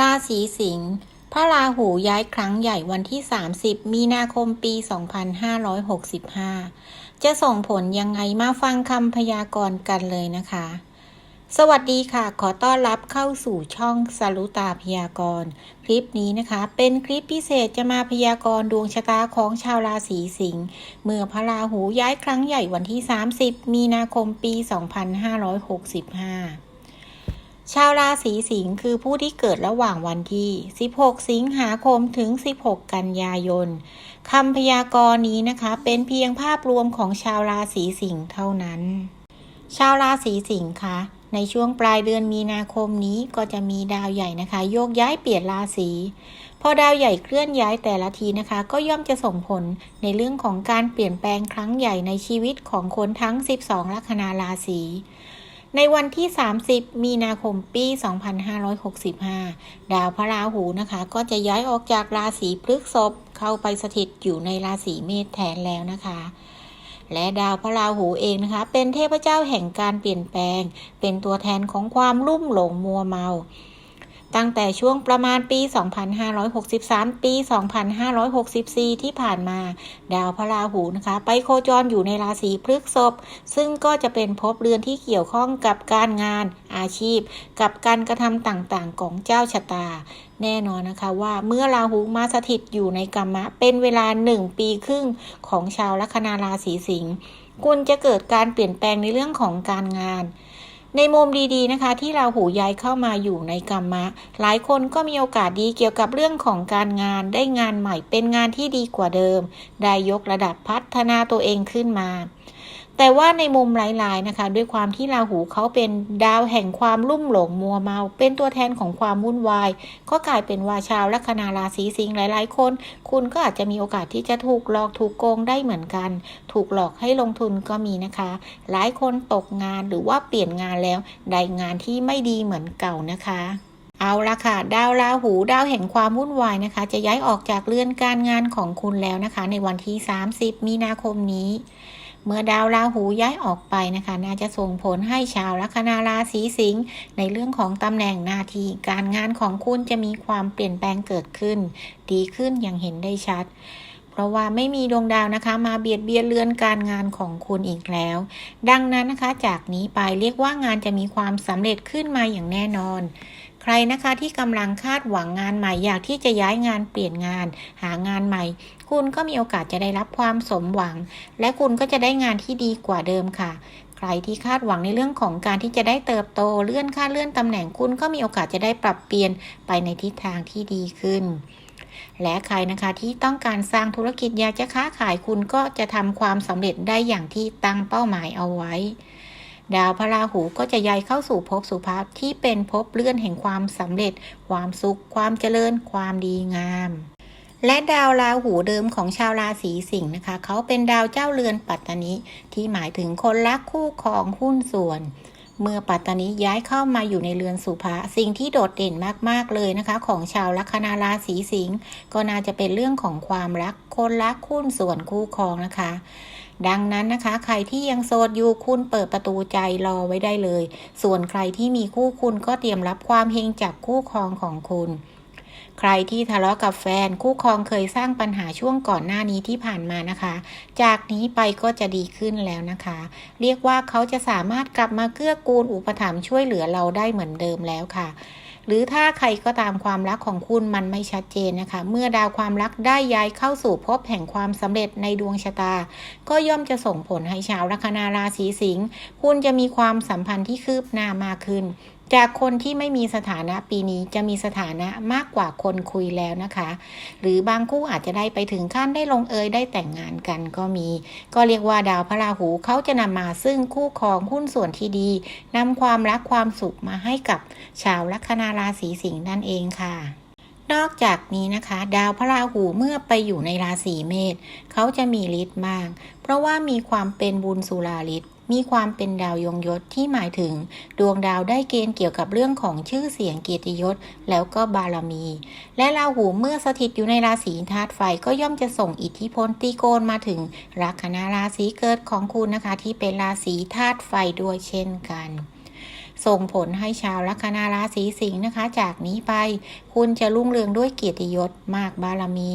ราศีสิงห์พระราหูย้ายครั้งใหญ่วันที่ 30 มีนาคมปี 2565 จะส่งผลยังไงมาฟังคำพยากรณ์กันเลยนะคะ สวัสดีค่ะ ขอต้อนรับเข้าสู่ช่องสรุตาพยากรณ์คลิปนี้นะคะ เป็นคลิปพิเศษจะมาพยากรณ์ดวงชะตาของชาวราศีสิงห์เมื่อพระราหูย้ายครั้งใหญ่วันที่ 30 มีนาคมปี 2565 ชาวราศีสิงห์คือผู้ที่เกิดระหว่างวันที่ 16 สิงหาคมถึง 16 กันยายนคำพยากรณ์นี้นะคะ เป็นเพียงภาพรวมของชาวราศีสิงห์เท่านั้น ชาวราศีสิงห์คะในช่วงปลายเดือนมีนาคมนี้ก็จะมีดาวใหญ่นะคะ โยกย้ายเปลี่ยนราศีพอดาวใหญ่เคลื่อนย้ายแต่ละทีนะคะ ก็ย่อมจะส่งผลในเรื่องของการเปลี่ยนแปลงครั้งใหญ่ในชีวิตของคนทั้ง 12 ลัคนาราศี ในวันที่ 30 มีนาคมปี 2565 ดาวพระราหูนะคะ ก็จะย้ายออกจากราศีพฤกษภเข้าไปสถิตอยู่ในราศีเมษแทนแล้วนะคะและดาวพระราหูเองนะคะ เป็นเทพเจ้าแห่งการเปลี่ยนแปลง เป็นตัวแทนของความลุ่มหลงมัวเมา ตั้งแต่ช่วงประมาณปี 2563 ปี 2564 ที่ผ่านมา ดาวพระราหูนะคะ ไปโคจรอยู่ในราศีพฤษภซึ่งก็จะเป็นภพเรือนที่เกี่ยวข้องกับการงานอาชีพ กับการกระทำต่างๆ ของเจ้าชะตา แน่นอนนะคะว่าเมื่อราหูมาสถิตอยู่ในกรรมะ เป็นเวลาหนึ่งปีครึ่งของชาวลัคนาราศีสิงห์คุณจะเกิดการเปลี่ยนแปลงในเรื่องของการงาน ในมุมดีๆนะคะ ที่ราหูย้ายเข้ามาอยู่ในกรรมะ หลายคนก็มีโอกาสดีเกี่ยวกับเรื่องของการงานได้งานใหม่เป็นงานที่ดีกว่าเดิม ได้ยกระดับพัฒนาตัวเองขึ้นมา แต่ว่าในมุมหลายๆนะคะ ด้วยความที่ราหูเขาเป็นดาวแห่งความลุ่มหลงมัวเมา เป็นตัวแทนของความวุ่นวาย ก็กลายเป็นว่าชาวลัคนาราศีสิงห์หลาย ๆ คน คุณก็อาจจะมีโอกาสที่จะถูกหลอกถูกโกงได้เหมือนกัน ถูกหลอกให้ลงทุนก็มีนะคะ หลายคนตกงานหรือว่าเปลี่ยนงานแล้วได้งานที่ไม่ดีเหมือนเก่านะคะเอาละค่ะ ดาวราหูดาวแห่งความวุ่นวายนะคะ จะย้ายออกจากเรือนการงานของคุณแล้วนะคะ ในวันที่ 30 มีนาคมนี้ เมื่อดาวราหูย้ายออกไปนะคะ น่าจะส่งผลให้ชาวลัคนาราศีสิงห์ในเรื่องของตำแหน่งหน้าที่การงานของคุณจะมีความเปลี่ยนแปลงเกิดขึ้น ดีขึ้นอย่างเห็นได้ชัดเพราะว่าไม่มีดวงดาวนะคะ มาเบียดเบียนเรือนการงานของคุณอีกแล้ว ดังนั้นนะคะจากนี้ไปเรียกว่างานจะมีความสำเร็จขึ้นมาอย่างแน่นอน รนะคะที่กำลังคาดหวังงานใหม่อยากที่จะย้ายงานเปลี่ยนงาน หางานใหม่ คุณก็มีโอกาสจะได้รับความสมหวัง และคุณก็จะได้งานที่ดีกว่าเดิมค่ะ ใครที่คาดหวังในเรื่องของการที่จะได้เติบโตเลื่อนขั้นเลื่อนตำแหน่งคุณก็มีโอกาสจะได้ปรับเปลี่ยนไปในทิศทางที่ดีขึ้นและใครนะคะที่ต้องการสร้างธุรกิจอยากจะค้าขายคุณก็จะทำความสำเร็จได้อย่างที่ตั้งเป้าหมายเอาไว้ ดาวพระราหูก็จะย้ายเข้าสู่ภพสุภาพที่เป็นภพเลื่อนแห่งความสำเร็จ ความสุข ความเจริญ ความดีงาม และดาวราหูเดิมของชาวราศีสิงห์นะคะ เขาเป็นดาวเจ้าเรือนปัตตานิที่หมายถึงคนรักคู่ครองหุ้นส่วน เมื่อปัตตานิย้ายเข้ามาอยู่ในเรือนสุภาสิ่งที่โดดเด่นมากๆเลยนะคะ ของชาวลัคนาราศีสิงห์ก็น่าจะเป็นเรื่องของความรักคนรักคุ้นส่วนคู่ครองนะคะ ดังนั้นนะคะ ใครที่ยังโสดอยู่คุณเปิดประตูใจรอไว้ได้เลย ส่วนใครที่มีคู่คุณก็เตรียมรับความเฮงจากคู่ครองของคุณ ใครที่ทะเลาะกับแฟน คู่ครองเคยสร้างปัญหาช่วงก่อนหน้านี้ที่ผ่านมานะคะ จากนี้ไปก็จะดีขึ้นแล้วนะคะ เรียกว่าเขาจะสามารถกลับมาเกื้อกูลอุปถัมภ์ช่วยเหลือเราได้เหมือนเดิมแล้วค่ะหรือถ้าใครก็ตามความรักของคุณมันไม่ชัดเจนนะคะ เมื่อดาวความรักได้ย้ายเข้าสู่ภพแห่งความสำเร็จในดวงชะตา ก็ย่อมจะส่งผลให้ชาวลัคนาราศีสิงห์คุณจะมีความสัมพันธ์ที่คืบหน้ามากขึ้น จากคนที่ไม่มีสถานะปีนี้จะมีสถานะมากกว่าคนคุยแล้วนะคะ หรือบางคู่อาจจะได้ไปถึงขั้นได้ลงเอยได้แต่งงานกันก็มี ก็เรียกว่าดาวพระราหูเขาจะนำมาซึ่งคู่ครองหุ้นส่วนที่ดีนำความรักความสุขมาให้กับชาวลัคนาราศีสิงห์นั่นเองค่ะนอกจากนี้นะคะ ดาวพระราหูเมื่อไปอยู่ในราศีเมษเขาจะมีฤทธิ์มาก เพราะว่ามีความเป็นบุญสุราฤทธิ์ มีความเป็นดาวยงยศที่หมายถึง ดวงดาวได้เกณฑ์เกี่ยวกับเรื่องของชื่อเสียงเกียรติยศ แล้วก็บารมี และราหูเมื่อสถิตอยู่ในราศีธาตุไฟก็ย่อมจะส่งอิทธิพลตีโกนมาถึงลัคนาราศีเกิดของคุณนะคะ ที่เป็นราศีธาตุไฟด้วยเช่นกัน ส่งผลให้ชาวลัคนาราศีสิงห์นะคะ จากนี้ไปคุณจะรุ่งเรืองด้วยเกียรติยศมากบารมี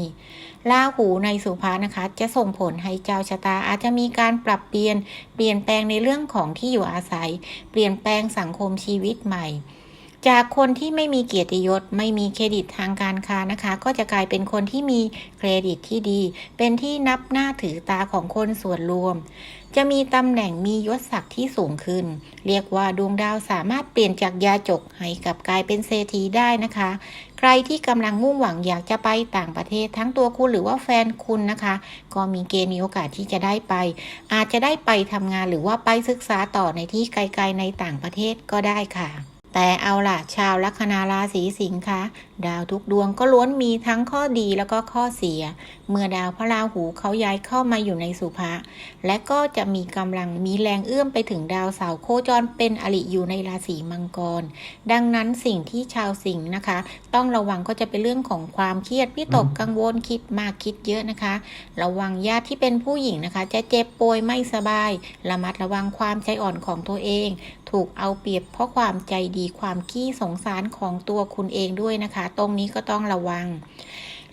ลาหูในสุภานะคะ จะส่งผลให้เจ้าชะตาอาจจะมีการปรับเปลี่ยน เปลี่ยนแปลงในเรื่องของที่อยู่อาศัย เปลี่ยนแปลงสังคมชีวิตใหม่ จากคนที่ไม่มีเกียรติยศ ไม่มีเครดิตทางการค้านะคะ ก็จะกลายเป็นคนที่มีเครดิตที่ดี เป็นที่นับหน้าถือตาของคนส่วนรวม จะมีตำแหน่งมียศศักดิ์ที่สูงขึ้น เรียกว่าดวงดาวสามารถเปลี่ยนจากยาจกให้กับกลายเป็นเศรษฐีได้นะคะ ใครที่กำลังมุ่งหวังอยากจะไปต่างประเทศ ทั้งตัวคุณหรือว่าแฟนคุณนะคะ ก็มีเกณฑ์มีโอกาสที่จะได้ไป อาจจะได้ไปทำงานหรือว่าไปศึกษาต่อในที่ไกลๆในต่างประเทศก็ได้ค่ะ แต่เอาล่ะ ชาวลัคนาราศีสิงค์คะดาวทุกดวงก็ล้วนมีทั้งข้อดีแล้วก็ข้อเสีย เมื่อดาวพระราหูเขาย้ายเข้ามาอยู่ในสุภะและก็จะมีกำลังมีแรงเอื้อมไปถึงดาวเสาร์โคจรเป็นอริอยู่ในราศีมังกร ดังนั้นสิ่งที่ชาวสิงห์นะคะ ต้องระวังก็จะเป็นเรื่องของความเครียดวิตกกังวลคิดมากคิดเยอะนะคะ ระวังญาติที่เป็นผู้หญิงนะคะ จะเจ็บป่วยไม่สบาย ระมัดระวังความใจอ่อนของตัวเอง ถูกเอาเปรียบเพราะความใจดีความขี้สงสารของตัวคุณเองด้วยนะคะ ตรงนี้ก็ต้องระวัง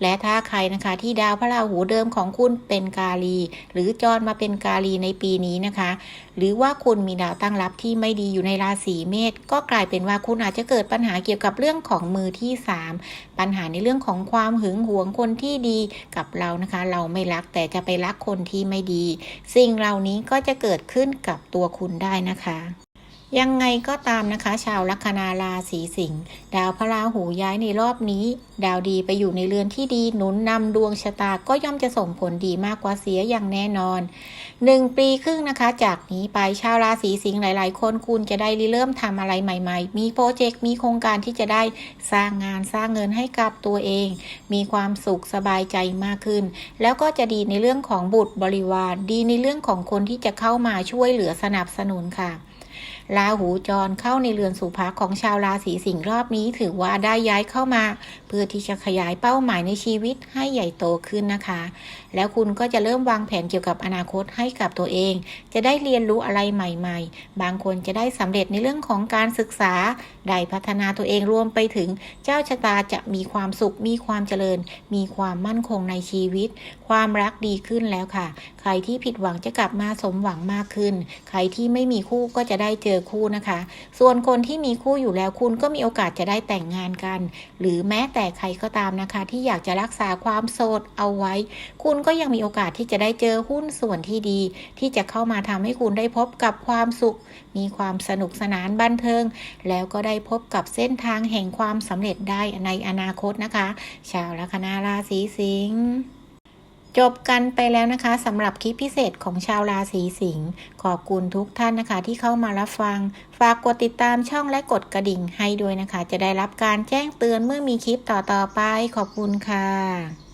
และถ้าใครนะคะที่ดาวพระราหูเดิมของคุณเป็นกาลี หรือจรมาเป็นกาลีในปีนี้นะคะ หรือว่าคุณมีดาวตั้งรับที่ไม่ดีอยู่ในราศีเมษก็กลายเป็นว่าคุณอาจจะเกิดปัญหาเกี่ยวกับเรื่องของมือที่3ปัญหาในเรื่องของความหึงหวงคนที่ดีกับเรานะคะ เราไม่รักแต่จะไปรักคนที่ไม่ดี สิ่งเหล่านี้ก็จะเกิดขึ้นกับตัวคุณได้นะคะ ยังไงก็ตามนะคะ ชาวลัคนาราศีสิงห์ดาวพระราหูย้ายในรอบนี้ ดาวดีไปอยู่ในเรือนที่ดีหนุนนำดวงชะตาก็ย่อมจะส่งผลดีมากกว่าเสียอย่างแน่นอนหนึ่งปีครึ่งนะคะ จากนี้ไปชาวราศีสิงห์หลาย ๆ คนคุณจะได้ริเริ่มทำอะไรใหม่ ๆ มีโปรเจกต์มีโครงการที่จะได้สร้างงานสร้างเงินให้กับตัวเอง มีความสุขสบายใจมากขึ้น แล้วก็จะดีในเรื่องของบุตรบริวาร ดีในเรื่องของคนที่จะเข้ามาช่วยเหลือสนับสนุนค่ะ ราหูจรเข้าในเรือนสุภาของชาวราศีสิงห์รอบนี้ถือว่าได้ย้ายเข้ามา เพื่อที่จะขยายเป้าหมายในชีวิตให้ใหญ่โตขึ้นนะคะ แล้วคุณก็จะเริ่มวางแผนเกี่ยวกับอนาคตให้กับตัวเอง จะได้เรียนรู้อะไรใหม่ ๆ บางคนจะได้สำเร็จในเรื่องของการศึกษา ได้พัฒนาตัวเองรวมไปถึงเจ้าชะตาจะมีความสุข มีความเจริญ มีความมั่นคงในชีวิต ความรักดีขึ้นแล้วค่ะ ใครที่ผิดหวังจะกลับมาสมหวังมากขึ้น ใครที่ไม่มีคู่ก็จะได้เจอคู่นะคะ ส่วนคนที่มีคู่อยู่แล้วคุณก็มีโอกาสจะได้แต่งงานกัน หรือแม้แต่แต่ใครก็ตามนะคะ ที่อยากจะรักษาความโสดเอาไว้ คุณก็ยังมีโอกาสที่จะได้เจอหุ้นส่วนที่ดี ที่จะเข้ามาทำให้คุณได้พบกับความสุข มีความสนุกสนานบันเทิง แล้วก็ได้พบกับเส้นทางแห่งความสำเร็จได้ในอนาคตนะคะ ชาวลัคนาราศีสิงห์ จบกันไปแล้วนะคะสำหรับคลิปพิเศษของชาวราศีสิงห์ขอบคุณทุกท่านนะคะ ที่เข้ามารับฟัง ฝากกดติดตามช่องและกดกระดิ่งให้ด้วยนะคะ จะได้รับการแจ้งเตือนเมื่อมีคลิปต่อๆไปขอบคุณค่ะ